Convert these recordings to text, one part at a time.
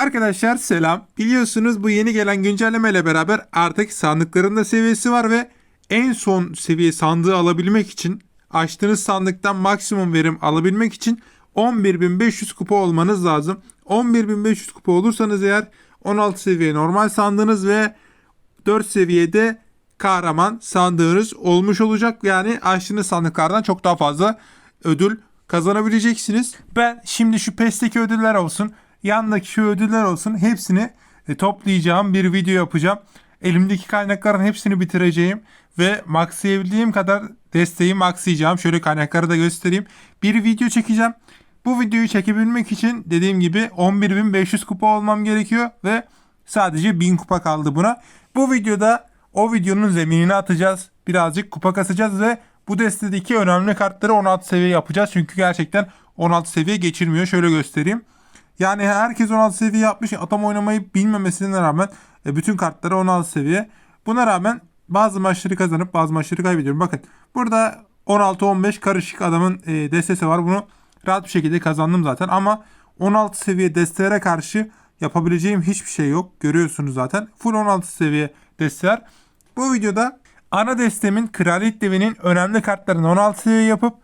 Arkadaşlar selam. Biliyorsunuz bu yeni gelen güncelleme ile beraber artık sandıkların da seviyesi var ve en son seviye sandığı alabilmek için açtığınız sandıktan maksimum verim alabilmek için 11.500 kupa olmanız lazım. 11.500 kupa olursanız eğer 16 seviye normal sandığınız ve 4 seviyede kahraman sandığınız olmuş olacak. Yani açtığınız sandıklardan çok daha fazla ödül kazanabileceksiniz. Ben şimdi şu PES'teki ödüller olsun, yandaki şu ödüller olsun hepsini e, toplayacağım bir video yapacağım. Elimdeki kaynakların hepsini bitireceğim ve maxlayabildiğim kadar desteği maxlayacağım. Şöyle kaynakları da göstereyim. Bir video çekeceğim. Bu videoyu çekebilmek için dediğim gibi 11.500 kupa olmam gerekiyor ve sadece 1000 kupa kaldı buna. Bu videoda o videonun zeminini atacağız. Birazcık kupa kasacağız ve bu destedeki önemli kartları 16 seviye yapacağız. Çünkü gerçekten 16 seviye geçirmiyor. Şöyle göstereyim. Yani herkes 16 seviye yapmış. Atam oynamayı bilmemesine rağmen e, bütün kartları 16 seviye. Buna rağmen bazı maçları kazanıp bazı maçları kaybediyorum. Bakın burada 16-15 karışık adamın e, destesi var. Bunu rahat bir şekilde kazandım zaten. Ama 16 seviye destelere karşı yapabileceğim hiçbir şey yok. Görüyorsunuz zaten. Full 16 seviye desteler. Bu videoda ana destemin Kraliyet Devi'nin önemli kartlarını 16 seviye yapıp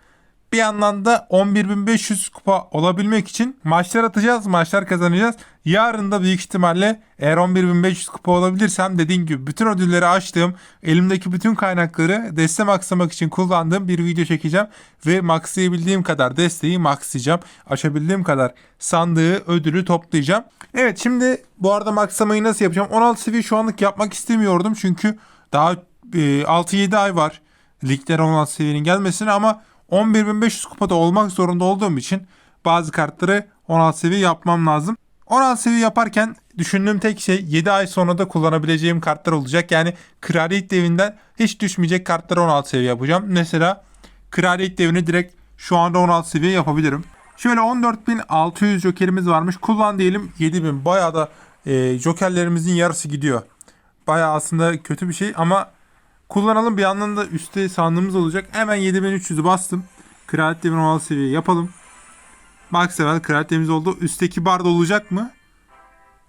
bir yandan da 11.500 kupa olabilmek için maçlar atacağız, maçlar kazanacağız. Yarın da büyük ihtimalle eğer 11.500 kupa olabilirsem dediğim gibi bütün ödülleri açtığım, elimdeki bütün kaynakları deste maxlamak için kullandığım bir video çekeceğim. Ve maxlayabildiğim kadar desteği maxlayacağım. Açabildiğim kadar sandığı, ödülü toplayacağım. Evet şimdi bu arada maxlamayı nasıl yapacağım? 16 seviye şu anlık yapmak istemiyordum çünkü daha e, 6-7 ay var ligler 16 seviyenin gelmesine ama 11.500 kupada olmak zorunda olduğum için bazı kartları 16 seviye yapmam lazım. 16 seviye yaparken düşündüğüm tek şey 7 ay sonra da kullanabileceğim kartlar olacak. Yani Kraliyet Devi'nden hiç düşmeyecek kartları 16 seviye yapacağım. Mesela Kraliyet Devi'ni direkt şu anda 16 seviye yapabilirim. Şöyle 14.600 jokerimiz varmış. Kullan diyelim 7.000. Bayağı da e, jokerlerimizin yarısı gidiyor. Bayağı aslında kötü bir şey ama kullanalım bir yandan da üstte sandığımız olacak. Hemen 7300'ü bastım. Kraliyet Devi'ni 16 seviye yapalım. Max level kraliyet devimiz oldu. Üstteki bar da olacak mı?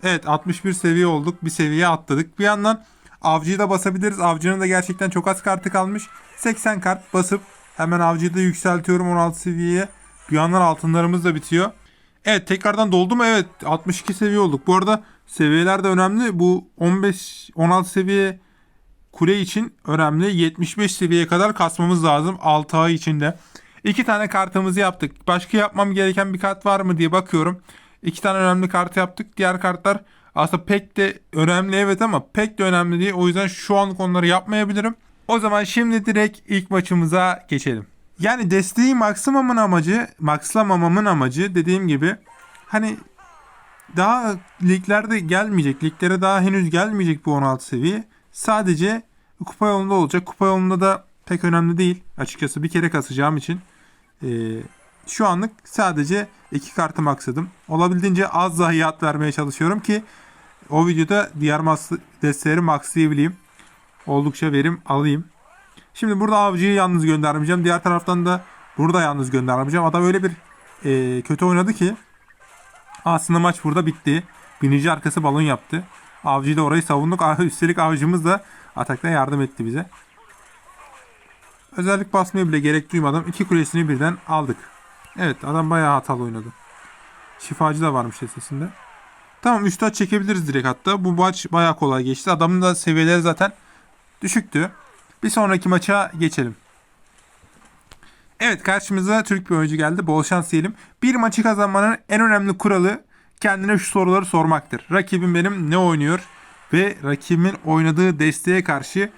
Evet 61 seviye olduk. Bir seviye atladık. Bir yandan avcıyı da basabiliriz. Avcının da gerçekten çok az kartı kalmış. 80 kart basıp hemen avcıyı da yükseltiyorum 16 seviyeye. Bir yandan altınlarımız da bitiyor. Evet tekrardan doldu mu? Evet 62 seviye olduk. Bu arada seviyeler de önemli. Bu 15 16 seviye kule için önemli. 75 seviyeye kadar kasmamız lazım 6 ay içinde. İki tane kartımızı yaptık. Başka yapmam gereken bir kart var mı diye bakıyorum. İki tane önemli kart yaptık. Diğer kartlar aslında pek de önemli evet ama pek de önemli değil. O yüzden şu anlık onları yapmayabilirim. O zaman şimdi direkt ilk maçımıza geçelim. Yani desteği maksimamın amacı, maxlamamamın amacı dediğim gibi hani daha liglerde gelmeyecek. Liglere daha henüz gelmeyecek bu 16 seviye. Sadece kupa yolunda olacak. Kupa yolunda da pek önemli değil. Açıkçası bir kere kasacağım için. Ee, şu anlık sadece iki kartı maksadım. Olabildiğince az zayiat vermeye çalışıyorum ki o videoda diğer desteleri maxlayabileyim. Oldukça verim alayım. Şimdi burada avcıyı yalnız göndermeyeceğim. Diğer taraftan da burada yalnız göndermeyeceğim. Adam öyle bir e, kötü oynadı ki aslında maç burada bitti. Binici arkası balon yaptı. Avcıyı da orayı savunduk. Üstelik avcımız da atakta yardım etti bize. Özellik basmaya bile gerek duymadan iki kulesini birden aldık. Evet adam bayağı hatalı oynadı. Şifacı da varmış sesinde. Tamam 3 taç çekebiliriz direkt hatta. Bu maç bayağı kolay geçti. Adamın da seviyeleri zaten düşüktü. Bir sonraki maça geçelim. Evet karşımıza Türk bir oyuncu geldi. Bol şans diyelim. Bir maçı kazanmanın en önemli kuralı kendine şu soruları sormaktır. Rakibim benim ne oynuyor? Ve rakibimin oynadığı desteğe karşı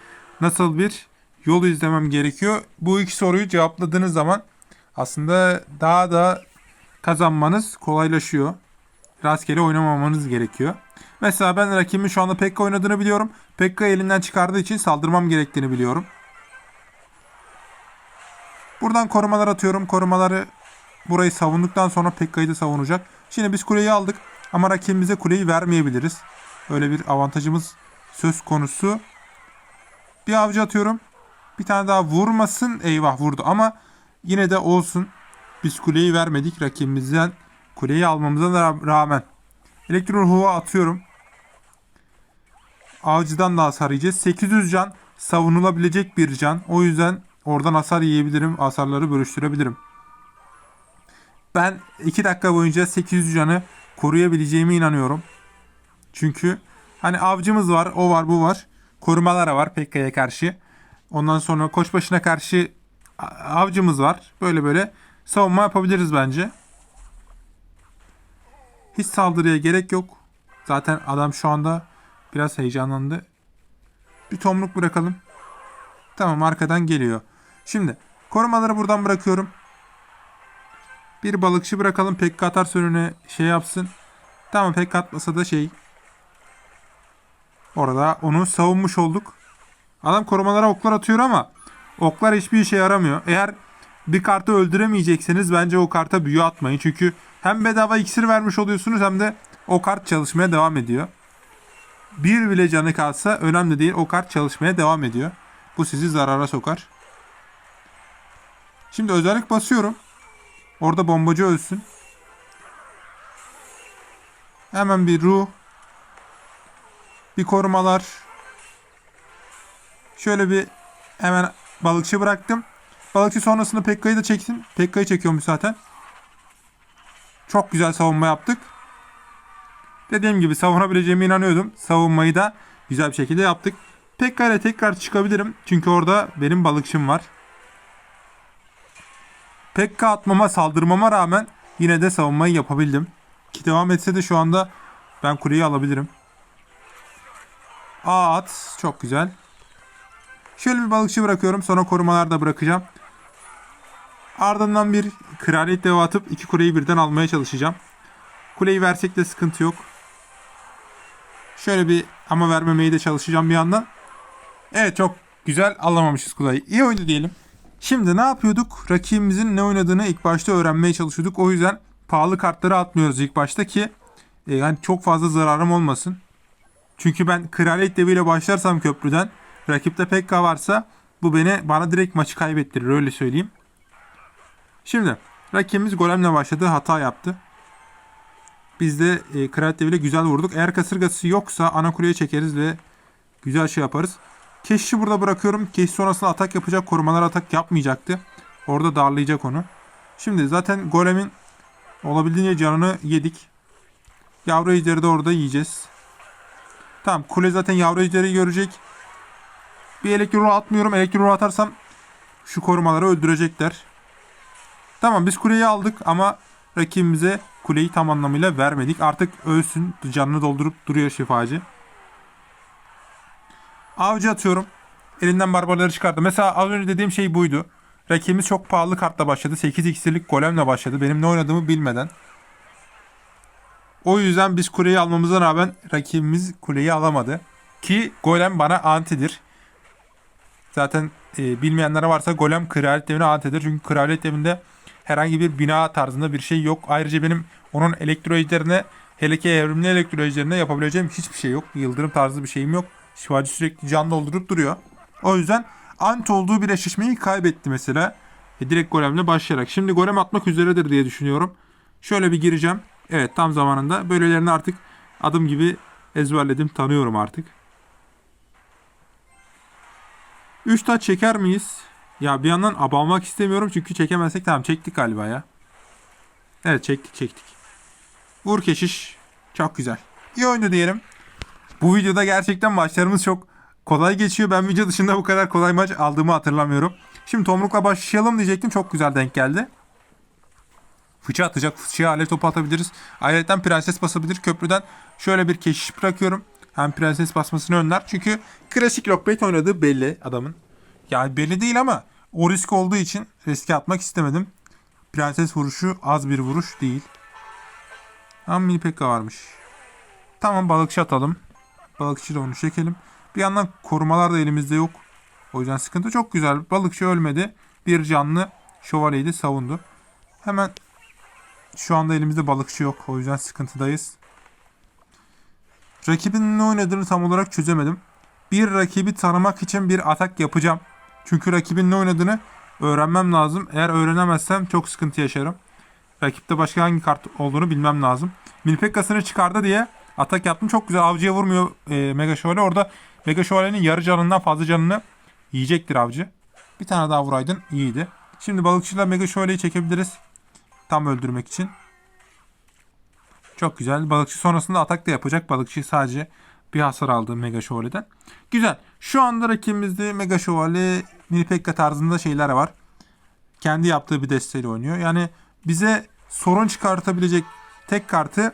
nasıl bir yol izlemem gerekiyor? Bu iki soruyu cevapladığınız zaman aslında daha da kazanmanız kolaylaşıyor. Rastgele oynamamanız gerekiyor. Mesela ben rakibimin şu anda Pekka oynadığını biliyorum. Pekka elinden çıkardığı için saldırmam gerektiğini biliyorum. Buradan korumalar atıyorum. Korumaları burayı savunduktan sonra Pekka'yı da savunacak. Şimdi biz kuleyi aldık ama rakibimize kuleyi vermeyebiliriz. Öyle bir avantajımız söz konusu. Bir avcı atıyorum. Bir tane daha vurmasın. Eyvah vurdu ama yine de olsun. Biz kuleyi vermedik rakibimizden kuleyi almamıza rağmen. Elektro ruhu atıyorum. Avcıdan da hasar yiyeceğiz. 800 can savunulabilecek bir can. O yüzden oradan hasar yiyebilirim. Hasarları bölüştürebilirim. Ben 2 dakika boyunca 800 canı koruyabileceğime inanıyorum. Çünkü hani avcımız var, o var, bu var. Korumalara var Pekka'ya karşı. Ondan sonra koçbaşına karşı avcımız var. Böyle böyle savunma yapabiliriz bence. Hiç saldırıya gerek yok. Zaten adam şu anda biraz heyecanlandı. Bir tomruk bırakalım. Tamam arkadan geliyor. Şimdi korumaları buradan bırakıyorum. Bir balıkçı bırakalım. Pekka atarsa önüne şey yapsın. Tamam Pekka atmasa da şey. Orada onu savunmuş olduk. Adam korumalara oklar atıyor ama oklar hiçbir işe yaramıyor. Eğer bir kartı öldüremeyecekseniz bence o karta büyü atmayın. Çünkü hem bedava iksir vermiş oluyorsunuz hem de o kart çalışmaya devam ediyor. Bir bile canı kalsa önemli değil. O kart çalışmaya devam ediyor. Bu sizi zarara sokar. Şimdi özellik basıyorum. Orada bombacı ölsün. Hemen bir ruh. Bir korumalar. Şöyle bir hemen balıkçı bıraktım. Balıkçı sonrasında Pekka'yı da çektim. Pekka'yı çekiyormuş zaten. Çok güzel savunma yaptık. Dediğim gibi savunabileceğime inanıyordum. Savunmayı da güzel bir şekilde yaptık. Pekka tekrar çıkabilirim. Çünkü orada benim balıkçım var. Pekka atmama saldırmama rağmen yine de savunmayı yapabildim. Ki devam etse de şu anda ben kuleyi alabilirim. Aa at. Çok güzel. Şöyle bir balıkçı bırakıyorum. Sonra korumalar da bırakacağım. Ardından bir kraliyet devi atıp iki kuleyi birden almaya çalışacağım. Kuleyi versek de sıkıntı yok. Şöyle bir ama vermemeye de çalışacağım bir yandan. Evet çok güzel alamamışız kuleyi. İyi oyundu diyelim. Şimdi ne yapıyorduk? Rakibimizin ne oynadığını ilk başta öğrenmeye çalışıyorduk. O yüzden pahalı kartları atmıyoruz ilk başta ki e, yani çok fazla zararım olmasın. Çünkü ben kraliyet deviyle başlarsam köprüden rakipte Pekka varsa bu beni bana direkt maçı kaybettirir öyle söyleyeyim. Şimdi rakibimiz golemle başladı hata yaptı. Biz de e, kraliyet deviyle güzel vurduk. Eğer kasırgası yoksa ana kuleye çekeriz ve güzel şey yaparız. Keşişi burada bırakıyorum. Keşiş sonrasında atak yapacak. Korumalar atak yapmayacaktı. Orada darlayacak onu. Şimdi zaten golemin olabildiğince canını yedik. Yavru ejderi de orada yiyeceğiz. Tamam kule zaten yavru ejderi görecek. Bir elektro atmıyorum. Elektro atarsam şu korumaları öldürecekler. Tamam biz kuleyi aldık ama rakibimize kuleyi tam anlamıyla vermedik. Artık ölsün. Canını doldurup duruyor şifacı. Avcı atıyorum. Elinden barbarları çıkardı. Mesela az önce dediğim şey buydu. Rakibimiz çok pahalı kartla başladı. 8 iksirlik golemle başladı. Benim ne oynadığımı bilmeden. O yüzden biz kuleyi almamıza rağmen rakibimiz kuleyi alamadı. Ki golem bana antidir. Zaten e, bilmeyenlere varsa golem kraliyet devine antidir. Çünkü kraliyet devinde herhangi bir bina tarzında bir şey yok. Ayrıca benim onun elektro ejderine hele ki evrimli elektro ejderine yapabileceğim hiçbir şey yok. Yıldırım tarzı bir şeyim yok. Şifacı sürekli can doldurup duruyor. O yüzden anti olduğu bir eşleşmeyi kaybetti mesela. E, direkt golemle başlayarak. Şimdi golem atmak üzeredir diye düşünüyorum. Şöyle bir gireceğim. Evet tam zamanında. Böylelerini artık adım gibi ezberledim. Tanıyorum artık. 3 taç çeker miyiz? Ya bir yandan abanmak istemiyorum çünkü çekemezsek tamam çektik galiba ya. Evet çektik çektik. Vur keşiş. Çok güzel. İyi oyundu diyelim. Bu videoda gerçekten maçlarımız çok kolay geçiyor. Ben video dışında bu kadar kolay maç aldığımı hatırlamıyorum. Şimdi Tomruk'la başlayalım diyecektim. Çok güzel denk geldi. Fıçı atacak. Fıçıya alev topu atabiliriz. Ayrıca prenses basabilir. Köprüden şöyle bir keşiş bırakıyorum. Hem prenses basmasını önler. Çünkü klasik lockbait oynadığı belli adamın. Yani belli değil ama o risk olduğu için riske atmak istemedim. Prenses vuruşu az bir vuruş değil. Ama mini pekka varmış. Tamam balıkçı atalım. Balıkçıyla onu çekelim. Bir yandan korumalar da elimizde yok. O yüzden sıkıntı çok güzel. Balıkçı ölmedi. Bir canlı şövalyeyi de savundu. Hemen şu anda elimizde balıkçı yok. O yüzden sıkıntıdayız. Rakibin ne oynadığını tam olarak çözemedim. Bir rakibi tanımak için bir atak yapacağım. Çünkü rakibin ne oynadığını öğrenmem lazım. Eğer öğrenemezsem çok sıkıntı yaşarım. Rakipte başka hangi kart olduğunu bilmem lazım. Milpekkasını çıkardı diye atak yaptım. Çok güzel avcıya vurmuyor e, Mega Şövalye. Orada Mega Şövalye'nin yarı canından fazla canını yiyecektir avcı. Bir tane daha vuraydın iyiydi. Şimdi balıkçıyla Mega Şövalye'yi çekebiliriz. Tam öldürmek için. Çok güzel. Balıkçı sonrasında atak da yapacak. Balıkçı sadece bir hasar aldı Mega Şövalye'den. Güzel. Şu anda rakibimizde Mega Şövalye, Nilpekka tarzında şeyler var. Kendi yaptığı bir desteğiyle oynuyor. Yani bize sorun çıkartabilecek tek kartı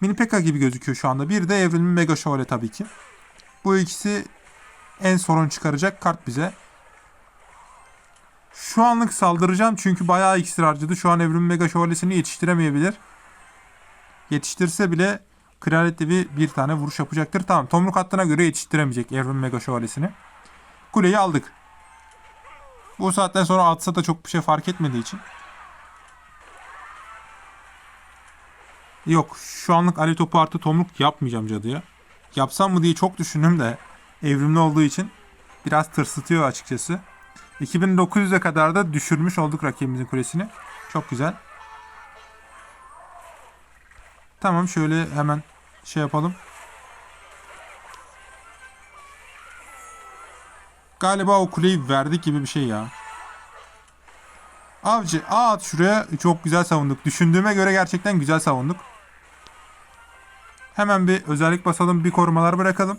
Minipekka gibi gözüküyor şu anda. Bir de Evrimli Mega Şövalye tabii ki. Bu ikisi en sorun çıkaracak kart bize. Şu anlık saldıracağım çünkü bayağı iksir harcadı. Şu an Evrimli Mega Şövalyesini yetiştiremeyebilir. Yetiştirse bile Kraliyet Devi bir tane vuruş yapacaktır. Tamam tomruk hattına göre yetiştiremeyecek Evrim Mega Şövalyesini. Kuleyi aldık. Bu saatten sonra atsa da çok bir şey fark etmediği için. Yok şu anlık Ali topu artı tomruk yapmayacağım cadıya. Yapsam mı diye çok düşündüm de evrimli olduğu için biraz tırsıtıyor açıkçası. 2900'e kadar da düşürmüş olduk rakibimizin kulesini. Çok güzel. Tamam şöyle hemen şey yapalım. Galiba o kuleyi verdik gibi bir şey ya. Avcı A at şuraya. Çok güzel savunduk. Düşündüğüme göre gerçekten güzel savunduk. Hemen bir özellik basalım. Bir korumalar bırakalım.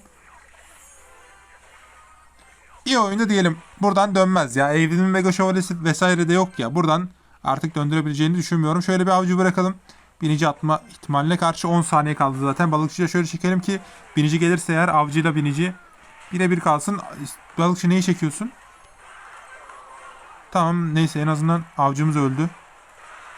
İyi oyundu diyelim. Buradan dönmez ya. Evrimin Mega Şövalyesi vesaire de yok ya. Buradan artık döndürebileceğini düşünmüyorum. Şöyle bir avcı bırakalım. Binici atma ihtimaline karşı 10 saniye kaldı zaten. Balıkçıya şöyle çekelim ki binici gelirse eğer avcıyla binici birebir kalsın. Balıkçı neyi çekiyorsun? Tamam neyse en azından avcımız öldü.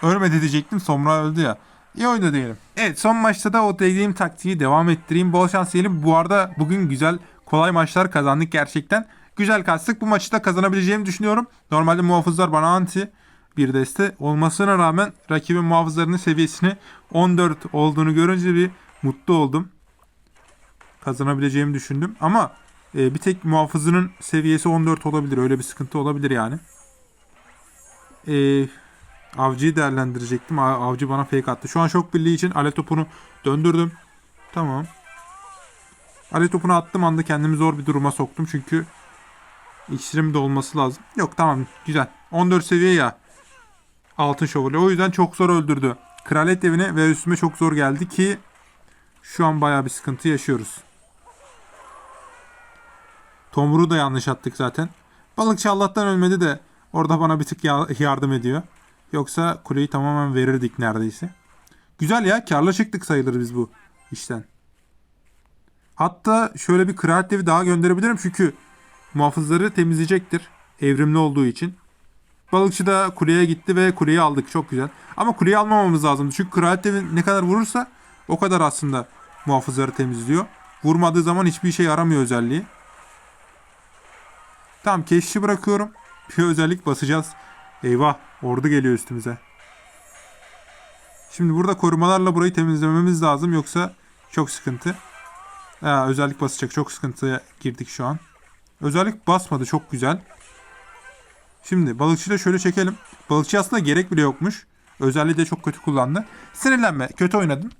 Ölmedi diyecektim Somra öldü ya. İyi oyundu diyelim. Evet son maçta da o dediğim taktiği devam ettireyim. Bol şans diyelim. Bu arada bugün güzel kolay maçlar kazandık gerçekten. Güzel kastık. Bu maçı da kazanabileceğimi düşünüyorum. Normalde muhafızlar bana anti bir deste olmasına rağmen rakibin muhafızlarının seviyesini 14 olduğunu görünce bir mutlu oldum. Kazanabileceğimi düşündüm. Ama e, bir tek muhafızının seviyesi 14 olabilir. Öyle bir sıkıntı olabilir yani. E, avcıyı değerlendirecektim. Avcı bana fake attı. Şu an şok birliği için ale topunu döndürdüm. Tamam. Ale topunu attım anda kendimi zor bir duruma soktum. Çünkü iksirim de olması lazım. Yok tamam güzel. 14 seviye ya. Altın şövalye. O yüzden çok zor öldürdü. Kraliyet evine ve üstüme çok zor geldi ki şu an bayağı bir sıkıntı yaşıyoruz. Tomruğu da yanlış attık zaten. Balıkçı Allah'tan ölmedi de orada bana bir tık ya- yardım ediyor. Yoksa kuleyi tamamen verirdik neredeyse. Güzel ya karla çıktık sayılır biz bu işten. Hatta şöyle bir kraliyet evi daha gönderebilirim çünkü muhafızları temizleyecektir. Evrimli olduğu için. Balıkçı da kuleye gitti ve kuleyi aldık. Çok güzel. Ama kuleyi almamamız lazım. Çünkü kraliyet evi ne kadar vurursa o kadar aslında muhafızları temizliyor. Vurmadığı zaman hiçbir işe yaramıyor özelliği. Tamam keşişi bırakıyorum. Bir özellik basacağız. Eyvah ordu geliyor üstümüze. Şimdi burada korumalarla burayı temizlememiz lazım. Yoksa çok sıkıntı. Ha, özellik basacak. Çok sıkıntıya girdik şu an. Özellik basmadı. Çok güzel. Şimdi balıkçıyı da şöyle çekelim. Balıkçı aslında gerek bile yokmuş. Özelliği de çok kötü kullandı. Sinirlenme. Kötü oynadın.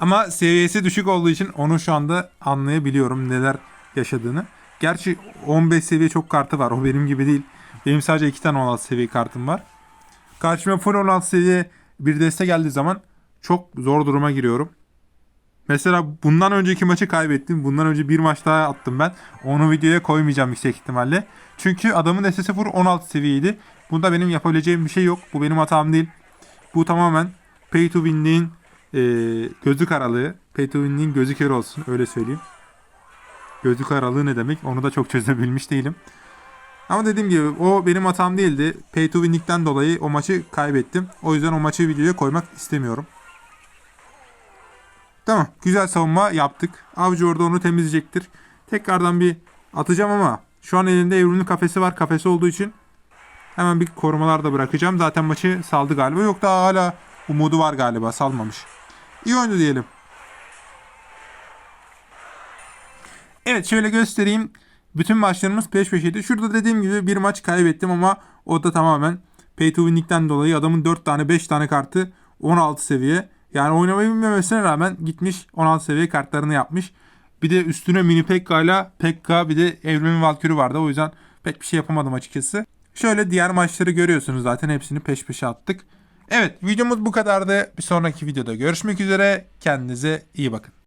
Ama seviyesi düşük olduğu için onu şu anda anlayabiliyorum neler yaşadığını. Gerçi 15 seviye çok kartı var. O benim gibi değil. Benim sadece 2 tane 16 seviye kartım var. Karşıma full 16 seviye bir deste geldiği zaman çok zor duruma giriyorum. Mesela bundan önceki maçı kaybettim. Bundan önce bir maç daha attım ben. Onu videoya koymayacağım yüksek ihtimalle. Çünkü adamın destesi full 16 seviyeydi. Bunda benim yapabileceğim bir şey yok. Bu benim hatam değil. Bu tamamen pay to win'liğin e, gözü karalığı. Pay to win'liğin gözü kör olsun öyle söyleyeyim. Gözü karalığı ne demek onu da çok çözebilmiş değilim. Ama dediğim gibi o benim hatam değildi. Pay to win'likten dolayı o maçı kaybettim. O yüzden o maçı videoya koymak istemiyorum. Tamam. Güzel savunma yaptık. Avcı orada onu temizleyecektir. Tekrardan bir atacağım ama şu an elinde evrimli kafesi var. Kafesi olduğu için hemen bir korumalar da bırakacağım. Zaten maçı saldı galiba. Yok da hala umudu var galiba. Salmamış. İyi oyundu diyelim. Evet şöyle göstereyim. Bütün maçlarımız peş peşeydi. Şurada dediğim gibi bir maç kaybettim ama o da tamamen pay to win'likten dolayı adamın 4 tane 5 tane kartı 16 seviye. Yani oynamayı bilmemesine rağmen gitmiş 16 seviye kartlarını yapmış. Bir de üstüne mini Pekka ile Pekka bir de Evrimin Valkürü vardı. O yüzden pek bir şey yapamadım açıkçası. Şöyle diğer maçları görüyorsunuz zaten hepsini peş peşe attık. Evet videomuz bu kadardı. Bir sonraki videoda görüşmek üzere. Kendinize iyi bakın.